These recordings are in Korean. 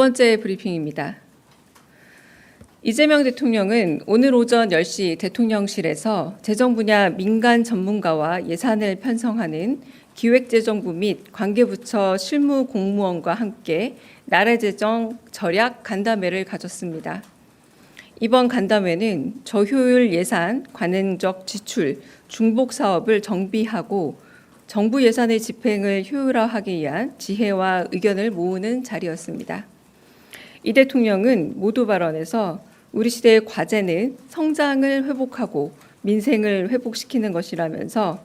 번째 브리핑입니다. 이재명 대통령은 오늘 오전 10시 대통령실에서 재정 분야 민간 전문가와 예산을 편성하는 기획재정부 및 관계부처 실무 공무원과 함께 나라 재정 절약 간담회를 가졌습니다. 이번 간담회는 저효율 예산, 관행적 지출, 중복 사업을 정비하고 정부 예산의 집행을 효율화하기 위한 지혜와 의견을 모으는 자리였습니다. 이 대통령은 모두 발언에서 우리 시대의 과제는 성장을 회복하고 민생을 회복시키는 것이라면서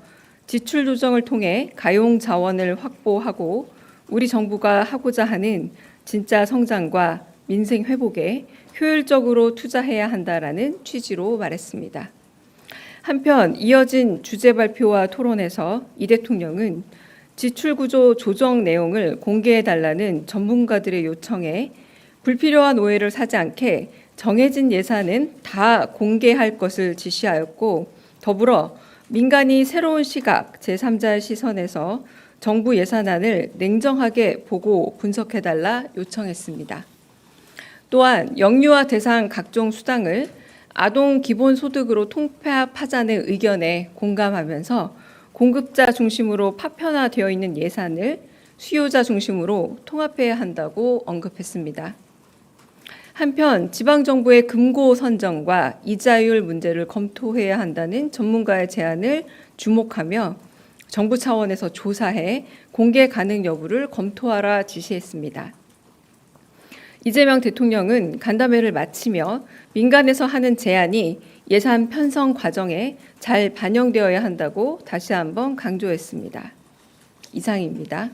지출 조정을 통해 가용 자원을 확보하고 우리 정부가 하고자 하는 진짜 성장과 민생 회복에 효율적으로 투자해야 한다라는 취지로 말했습니다. 한편 이어진 주제 발표와 토론에서 이 대통령은 지출 구조 조정 내용을 공개해 달라는 전문가들의 요청에 불필요한 오해를 사지 않게 정해진 예산은 다 공개할 것을 지시하였고 더불어 민간이 새로운 시각 제3자의 시선에서 정부 예산안을 냉정하게 보고 분석해 달라 요청했습니다. 또한 영유아 대상 각종 수당을 아동 기본 소득으로 통폐합하자는 의견에 공감하면서 공급자 중심으로 파편화되어 있는 예산을 수요자 중심으로 통합해야 한다고 언급했습니다. 한편 지방 정부의 금고 선정과 이자율 문제를 검토해야 한다는 전문가의 제안을 주목하며 정부 차원에서 조사해 공개 가능 여부를 검토하라 지시했습니다. 이재명 대통령은 간담회를 마치며 민간에서 하는 제안이 예산 편성 과정에 잘 반영되어야 한다고 다시 한번 강조했습니다. 이상입니다.